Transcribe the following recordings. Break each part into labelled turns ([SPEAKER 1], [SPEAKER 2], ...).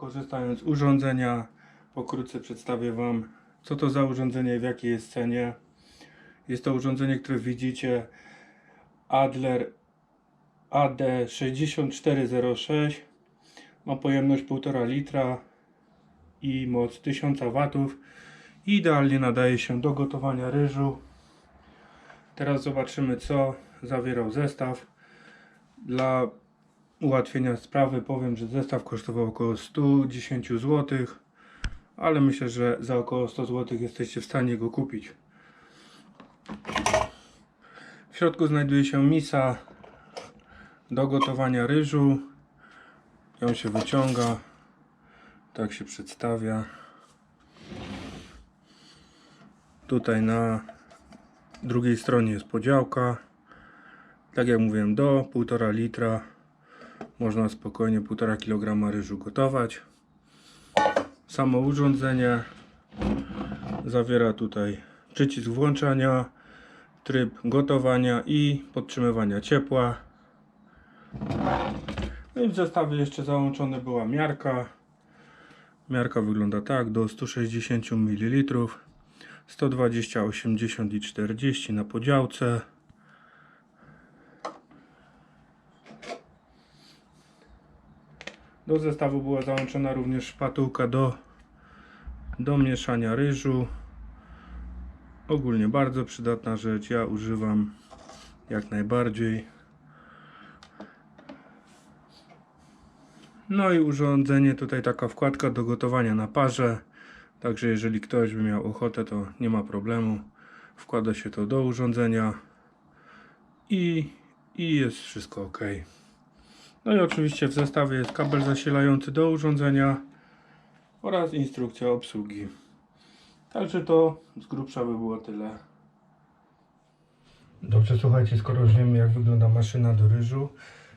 [SPEAKER 1] korzystając z urządzenia, pokrótce przedstawię Wam, co to za urządzenie i w jakiej jest cenie. Jest to urządzenie, które widzicie, Adler AD6406. Ma pojemność 1,5 litra i moc 1000 W. Idealnie nadaje się do gotowania ryżu. Teraz zobaczymy, co zawierał zestaw. Dla ułatwienia sprawy powiem, że zestaw kosztował około 110 zł, ale myślę, że za około 100 zł jesteście w stanie go kupić. W środku znajduje się misa do gotowania ryżu. Ją się wyciąga. Tak się przedstawia. Tutaj na drugiej stronie jest podziałka. Tak jak mówiłem, do 1,5 litra można spokojnie 1,5 kg ryżu gotować. Samo urządzenie zawiera tutaj przycisk włączania, tryb gotowania i podtrzymywania ciepła. No i w zestawie jeszcze załączona była miarka. Miarka wygląda tak, do 160 ml, 120, 80 i 40 na podziałce. Do zestawu była załączona również szpatułka do, do mieszania ryżu. Ogólnie bardzo przydatna rzecz, ja używam jak najbardziej. No i urządzenie, tutaj taka wkładka do gotowania na parze. Także jeżeli ktoś by miał ochotę, to nie ma problemu. Wkłada się to do urządzenia i, i jest wszystko ok. No i oczywiście w zestawie jest kabel zasilający do urządzenia oraz instrukcja obsługi. Także to z grubsza by było tyle. Dobrze, słuchajcie, skoro już wiemy jak wygląda maszyna do ryżu,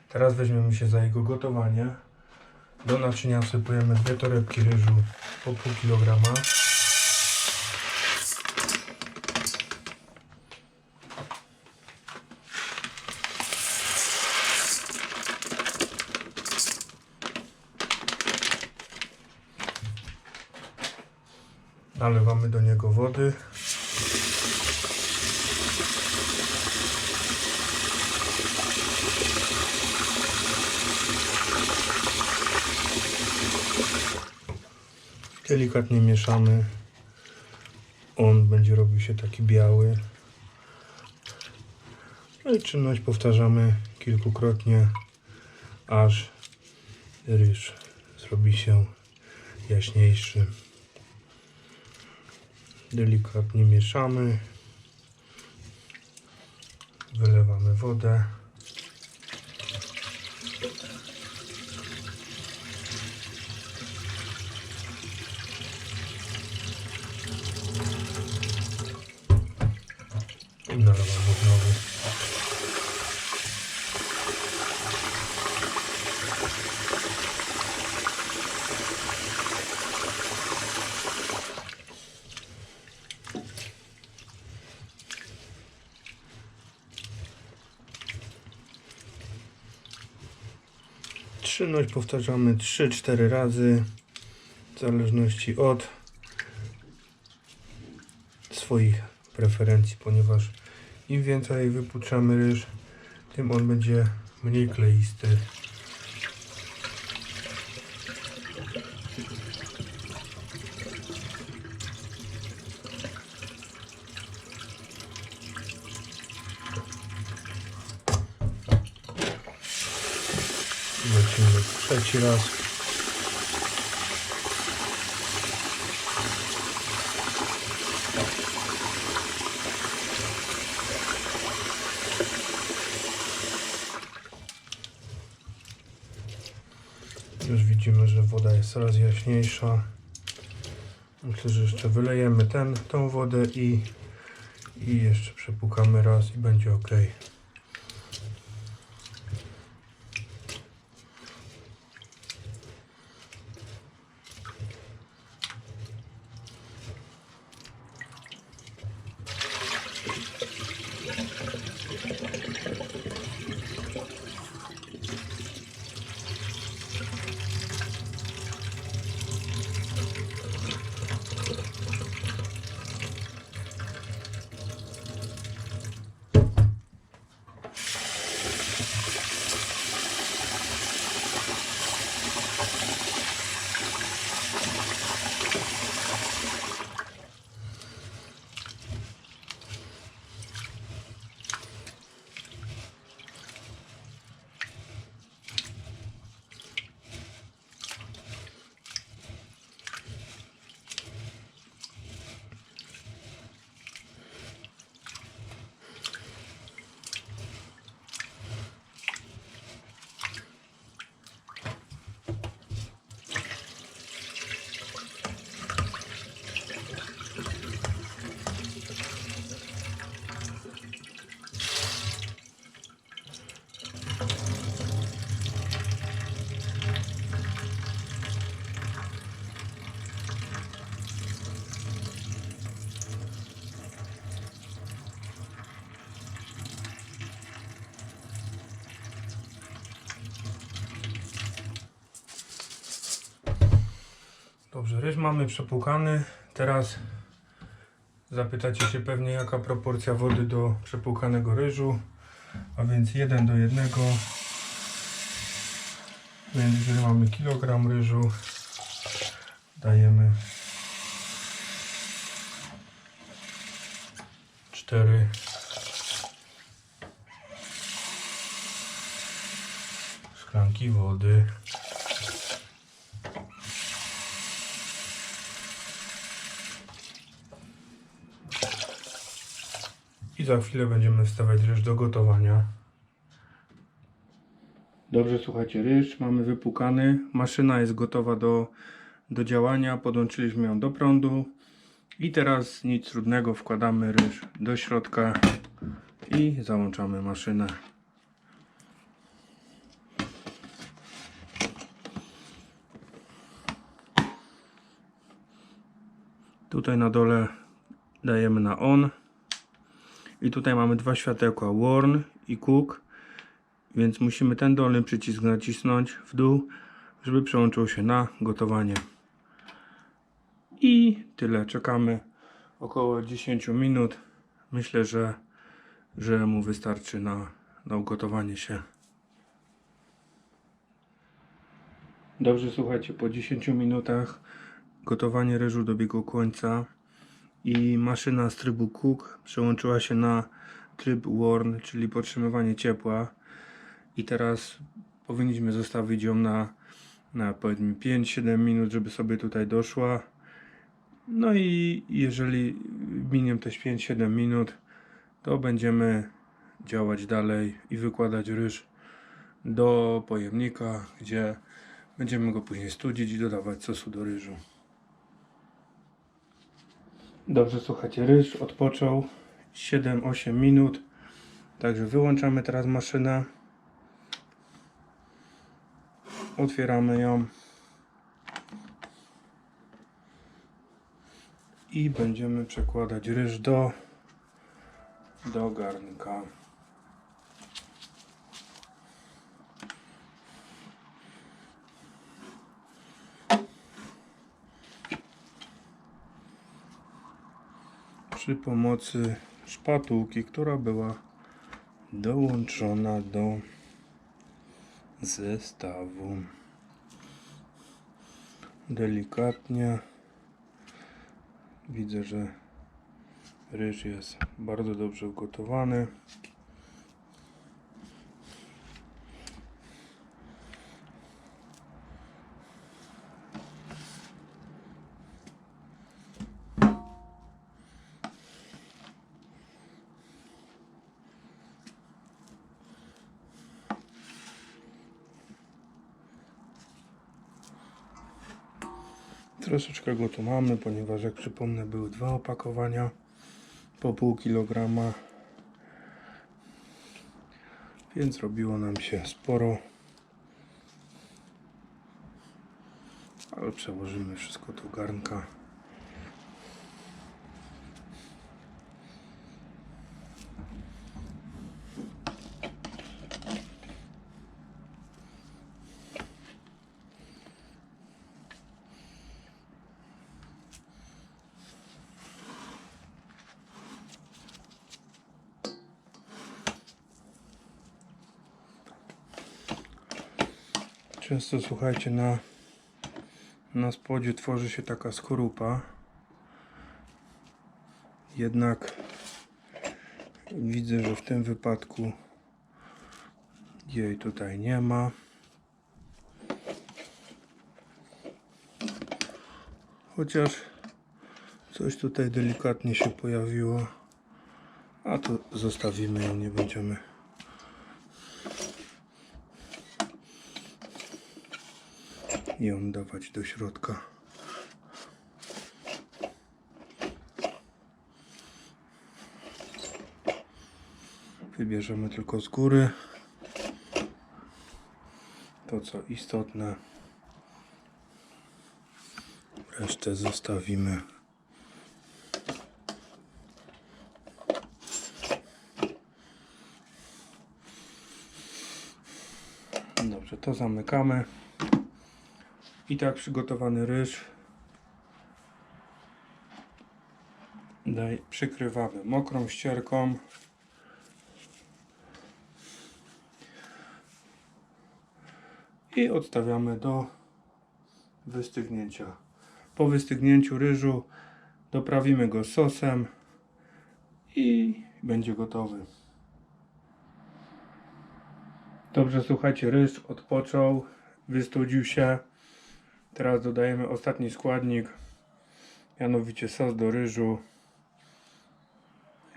[SPEAKER 1] teraz weźmiemy się za jego gotowanie. Do naczynia wsypujemy dwie torebki ryżu po pół kilograma. Nalewamy do niego wody. Delikatnie mieszamy. On będzie robił się taki biały. No i czynność powtarzamy kilkukrotnie, aż ryż zrobi się jaśniejszy. Delikatnie mieszamy. Wylewamy wodę. I nalewamy znowu. Czynność powtarzamy 3-4 razy w zależności od swoich preferencji, ponieważ im więcej wypuczamy ryż, tym on będzie mniej kleisty. Trzeci raz. Już widzimy, że woda jest coraz jaśniejsza. Myślę, że jeszcze wylejemy ten, tą wodę i, i jeszcze przepukamy raz i będzie ok. Ryż mamy przepłukany. Teraz zapytacie się pewnie jaka proporcja wody do przepłukanego ryżu. A więc 1 do 1. Więc jeżeli mamy kilogram ryżu, dajemy 4 szklanki wody. I za chwilę będziemy wstawiać ryż do gotowania. Dobrze, słuchajcie, ryż mamy wypłukany. Maszyna jest gotowa do, do działania. Podłączyliśmy ją do prądu. I teraz nic trudnego, wkładamy ryż do środka i załączamy maszynę. Tutaj na dole dajemy na on. I tutaj mamy dwa światełka warn i cook. Więc musimy ten dolny przycisk nacisnąć w dół, żeby przełączył się na gotowanie. I tyle. Czekamy około 10 minut. Myślę, że, że mu wystarczy na, na ugotowanie się. Dobrze, słuchajcie, po 10 minutach gotowanie ryżu dobiegło końca i maszyna z trybu cook przełączyła się na tryb warm, czyli podtrzymywanie ciepła. I teraz powinniśmy zostawić ją na, na powiedzmy 5-7 minut, żeby sobie tutaj doszła. No i jeżeli minie też 5-7 minut, to będziemy działać dalej i wykładać ryż do pojemnika, gdzie będziemy go później studzić i dodawać sosu do ryżu. Dobrze, słuchajcie, ryż odpoczął 7-8 minut. Także wyłączamy teraz maszynę. Otwieramy ją. I będziemy przekładać ryż do, do garnka. Przy pomocy szpatułki, która była dołączona do zestawu. Delikatnie widzę, że ryż jest bardzo dobrze ugotowany. Troszeczkę go tu mamy, ponieważ jak przypomnę były dwa opakowania po pół kilograma. Więc robiło nam się sporo. Ale przełożymy wszystko do garnka. Często słuchajcie, na, na spodzie tworzy się taka skorupa. Jednak widzę, że w tym wypadku jej tutaj nie ma. Chociaż coś tutaj delikatnie się pojawiło. A to zostawimy ją, nie będziemy. Ją dawać do środka. Wybierzemy tylko z góry to co istotne. Resztę zostawimy. Dobrze, to zamykamy. I tak przygotowany ryż Daj, przykrywamy mokrą ścierką. I odstawiamy do wystygnięcia. Po wystygnięciu ryżu doprawimy go sosem i będzie gotowy. Dobrze, słuchajcie, ryż odpoczął, wystudził się. Teraz dodajemy ostatni składnik, mianowicie sos do ryżu.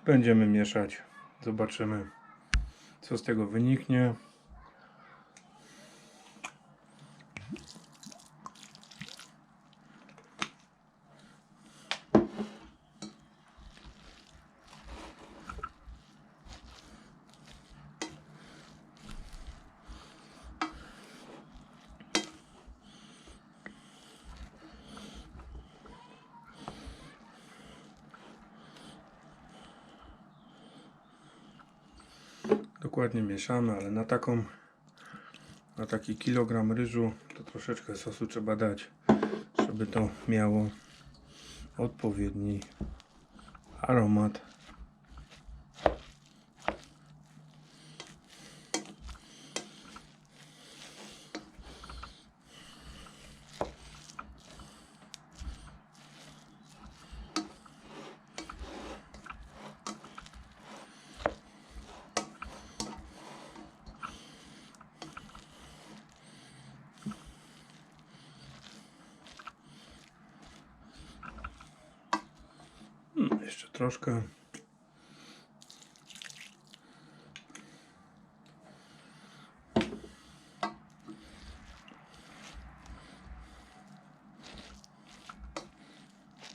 [SPEAKER 1] Będziemy mieszać. Zobaczymy, co z tego wyniknie. Dokładnie mieszamy, ale na taką na taki kilogram ryżu to troszeczkę sosu trzeba dać, żeby to miało odpowiedni aromat. Jeszcze troszkę.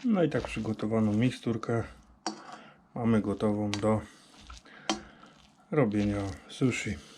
[SPEAKER 1] No i tak przygotowaną miksturkę mamy gotową do robienia sushi.